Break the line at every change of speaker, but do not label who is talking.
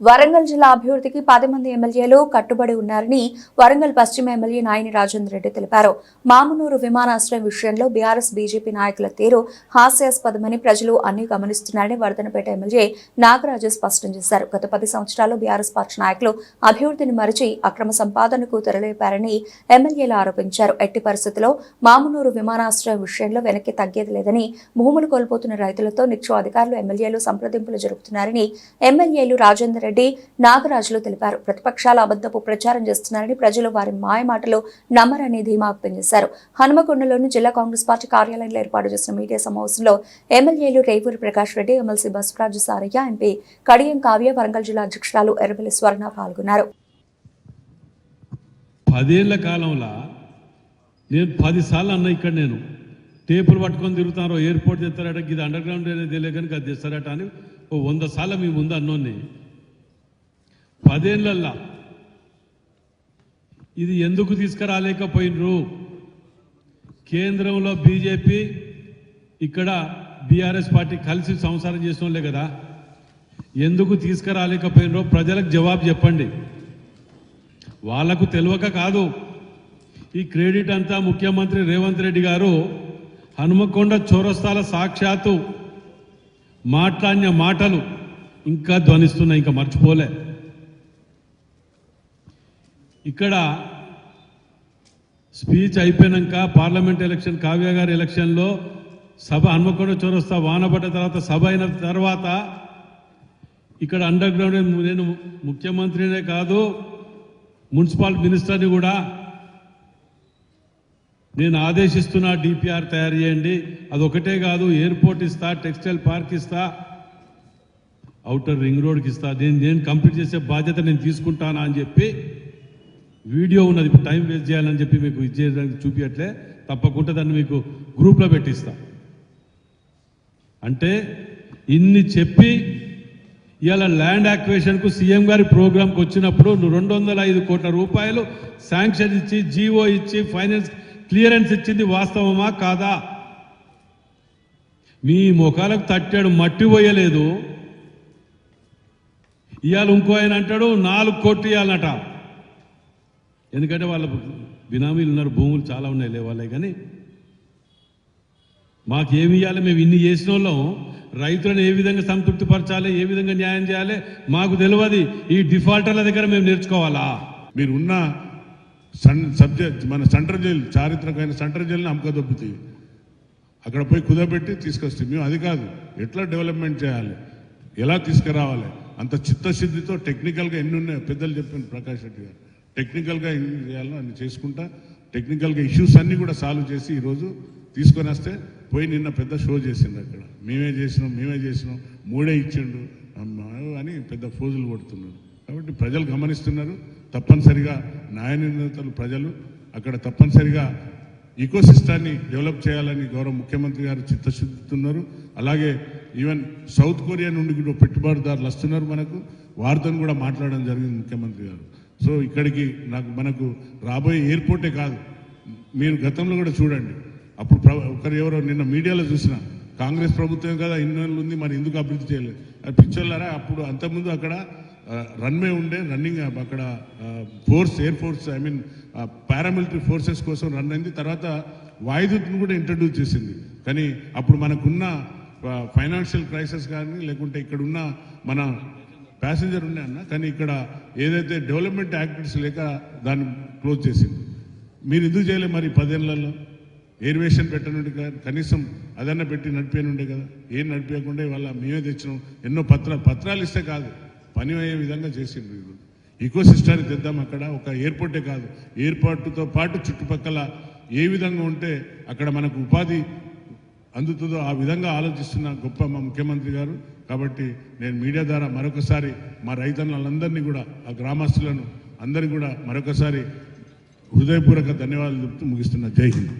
వరంగల్ జిల్లా అభివృద్ధికి పది మంది ఎమ్మెల్యేలు కట్టుబడి ఉన్నారని వరంగల్ పశ్చిమ ఎమ్మెల్యే నాయని రాజేందర్ రెడ్డి తెలిపారు. మామునూరు విమానాశ్రయం విషయంలో బీఆర్ఎస్ బీజేపీ నాయకుల తీరు హాస్యాస్పదమని ప్రజలు అన్ని గమనిస్తున్నారని వర్ధనపేట ఎమ్మెల్యే నాగరాజు స్పష్టం చేశారు. గత పది సంవత్సరాలు బీఆర్ఎస్ పార్టీ నాయకులు అభివృద్ధిని మరిచి అక్రమ సంపాదనకు తెరలేపారని ఎమ్మెల్యేలు ఆరోపించారు. ఎట్టి పరిస్థితుల్లో మామునూరు విమానాశ్రయం విషయంలో వెనక్కి తగ్గేది లేదని భూములు కోల్పోతున్న రైతులతో నిత్యం అధికారులు ఎమ్మెల్యేలు సంప్రదింపులు జరుపుతున్నారని ఎమ్మెల్యేలు రాజేందర్ రెడ్డి నాగరాజులు తెలిపారు. ప్రతిపక్షాల అబద్దపు ప్రచారం చేస్తున్నారని ప్రజలు వారి మాయమాటలు నమ్మరని ధీమా వ్యక్తం చేశారు. హనుమకొండలోని జిల్లా కాంగ్రెస్ పార్టీ కార్యాలయంలో ఏర్పాటు చేసిన మీడియా సమావేశంలో ఎమ్మెల్యేలు రేవూరి ప్రకాష్ రెడ్డి ఎమ్మెల్సీ బసవరాజు సారయ్య ఎంపీ కడియం కావ్య వరంగల్ జిల్లా అధ్యక్షురాలు ఎర్రబెల్లి స్వర్ణ పాల్గొన్నారు.
పదేళ్ళ కాలంలో నేను పదిసార్లు అన్న ఇక్కడ నేను. టేపులు పట్టుకొని తిరుగుతారో ఎయిర్పోర్ట్ తెస్తారట ఇది అండర్ గ్రౌండ్ అనేది తెలియదు కనుక అది తెస్తారట అని ఓ వంద సార్లు మీ ముందు అన్నోని పదేళ్ళల్లా. ఇది ఎందుకు తీసుకురాలేకపోయినరు? కేంద్రంలో బీజేపీ ఇక్కడ బీఆర్ఎస్ పార్టీ కలిసి సంసారం చేసినోళ్ళే కదా. ఎందుకు తీసుకురాలేకపోయినరో ప్రజలకు జవాబు చెప్పండి. వాళ్ళకు తెలియక కాదు. ఈ క్రెడిట్ అంతా ముఖ్యమంత్రి రేవంత్ రెడ్డి గారు హనుమకొండ చౌరస్తాల సాక్షాత్తు మాట్లాడిన మాటలు ఇంకా ధ్వనిస్తున్నాయి ఇంకా మర్చిపోలే. ఇక్కడ స్పీచ్ అయిపోయాక పార్లమెంట్ ఎలక్షన్ కావ్య గారి ఎలక్షన్లో సభ హన్మకొండ చౌరస్తా వానబడ్డ తర్వాత సభ అయిన తర్వాత ఇక్కడ అండర్ గ్రౌండ్ నేను ముఖ్యమంత్రినే కాదు మున్సిపల్ మినిస్టర్ని కూడా నేను ఆదేశిస్తున్నా డిపిఆర్ తయారు చేయండి. అదొకటే కాదు ఎయిర్పోర్ట్ ఇస్తా టెక్స్టైల్ పార్క్ ఇస్తా అవుటర్ రింగ్ రోడ్కి ఇస్తా. నేను నేను కంప్లీట్ చేసే బాధ్యత నేను తీసుకుంటానా అని చెప్పి వీడియో ఉన్నది టైం వేస్ట్ చేయాలని చెప్పి మీకు ఇచ్చేదానికి చూపించట్లే తప్పకుండా దాన్ని మీకు గ్రూప్లో పెట్టిస్తా. అంటే ఇన్ని చెప్పి ఇవాళ ల్యాండ్ యాక్వేషన్కు సీఎం గారి ప్రోగ్రాంకి వచ్చినప్పుడు రెండు వందల ఐదు కోట్ల రూపాయలు శాంక్షన్ ఇచ్చి జీవో ఇచ్చి ఫైనాన్స్ క్లియరెన్స్ ఇచ్చింది వాస్తవమా కాదా? మీ ముఖాలకు తట్టాడు మట్టి పోయలేదు. ఇవాళ ఇంకో ఆయన అంటాడు నాలుగు కోట్లు ఇవ్వాలన్నట. ఎందుకంటే వాళ్ళ బినామీలు ఉన్నారు భూములు చాలా ఉన్నాయి లేవాళ్ళే కానీ మాకు ఏమి ఇవ్వాలి మేము ఇన్ని చేసిన వాళ్ళం రైతులను ఏ విధంగా సంతృప్తిపరచాలి? ఏ విధంగా న్యాయం చేయాలి? మాకు తెలియదు. ఈ డిఫాల్టర్ల దగ్గర మేము నేర్చుకోవాలా?
మీరు ఉన్న సన్ సబ్జెక్ట్ మన సెంట్రల్ జైలు చారిత్రకమైన సెంట్రల్ జైలుని అమ్మకదొబ్బుతాయి అక్కడ పోయి కుదబెట్టి తీసుకొస్తే మేము అది కాదు. ఎట్లా డెవలప్మెంట్ చేయాలి? ఎలా తీసుకురావాలి? అంత చిత్తశుద్ధితో టెక్నికల్గా ఎన్ని ఉన్నాయో పెద్దలు చెప్పాను ప్రకాష్ రెడ్డి గారు. టెక్నికల్గా ఎన్ని చేయాలో అన్ని చేసుకుంటా టెక్నికల్గా ఇష్యూస్ అన్నీ కూడా సాల్వ్ చేసి ఈరోజు తీసుకొని వస్తే పోయి నిన్న పెద్ద షో చేసిండు అక్కడ. మేమే చేసినాం మేమే చేసినాం మూడే ఇచ్చిండు అమ్మా అని పెద్ద ఫోజులు కొడుతున్నారు. కాబట్టి ప్రజలు గమనిస్తున్నారు తప్పనిసరిగా న్యాయ నిర్ణేతలు ప్రజలు అక్కడ తప్పనిసరిగా ఈకో సిస్టాన్ని డెవలప్ చేయాలని గౌరవ ముఖ్యమంత్రి గారు చిత్తశుద్ధిస్తున్నారు అలాగే ఈవెన్ సౌత్ కొరియా నుండి కూడా పెట్టుబడిదారులు వస్తున్నారు మనకు. వారితో కూడా మాట్లాడడం జరిగింది ముఖ్యమంత్రి గారు. సో ఇక్కడికి నాకు మనకు రాబోయే ఎయిర్పోర్టే కాదు. మీరు గతంలో కూడా చూడండి. అప్పుడు ప్ర- ఒకరు ఎవరో నిన్న మీడియాలో చూసిన కాంగ్రెస్ ప్రభుత్వం కదా ఇన్నేళ్ళు ఉంది మరి ఎందుకు అభివృద్ధి చేయలేదు? అది అప్పుడు అంతకుముందు అక్కడ రన్వే ఉండే రన్నింగ్ అక్కడ force air force I mean paramilitary forces కోసం రన్ అయింది. తర్వాత వాయుదూత్ను కూడా ఇంట్రడ్యూస్ చేసింది. కానీ అప్పుడు మనకున్న ఫైనాన్షియల్ క్రైసిస్ కానీ లేకుంటే ఇక్కడ ఉన్న మన ప్యాసింజర్ ఉండే అన్న కానీ ఇక్కడ ఏదైతే డెవలప్మెంట్ యాక్టివిటీస్ లేక దాన్ని క్లోజ్ చేసింది. మీరు ఎందుకు చేయలేదు మరి పదేళ్ళలో? ఎయిర్వేషన్ పెట్టనుండి కదా కనీసం అదన్నా పెట్టి నడిపేనుండే కదా. ఏం నడిపేయకుండా ఇవాళ మేమే తెచ్చినాం. ఎన్నో పత్రాలు పత్రాలు ఇస్తే కాదు. పని అయ్యే విధంగా చేసిండ్రు వీళ్ళు. ఈకో సిస్టాన్ని తెద్దాం అక్కడ ఒక ఎయిర్పోర్టే కాదు. ఎయిర్పోర్టుతో పాటు చుట్టుపక్కల ఏ విధంగా ఉంటే అక్కడ మనకు ఉపాధి అందుతుందో ఆ విధంగా ఆలోచిస్తున్న గొప్ప మా ముఖ్యమంత్రి గారు. కాబట్టి నేను మీడియా ద్వారా మరొకసారి మా రైతన్నలందరినీ కూడా ఆ గ్రామస్తులను అందరికీ కూడా మరొకసారి హృదయపూర్వక ధన్యవాదాలు చెప్తూ ముగిస్తున్నా. జై హింద్.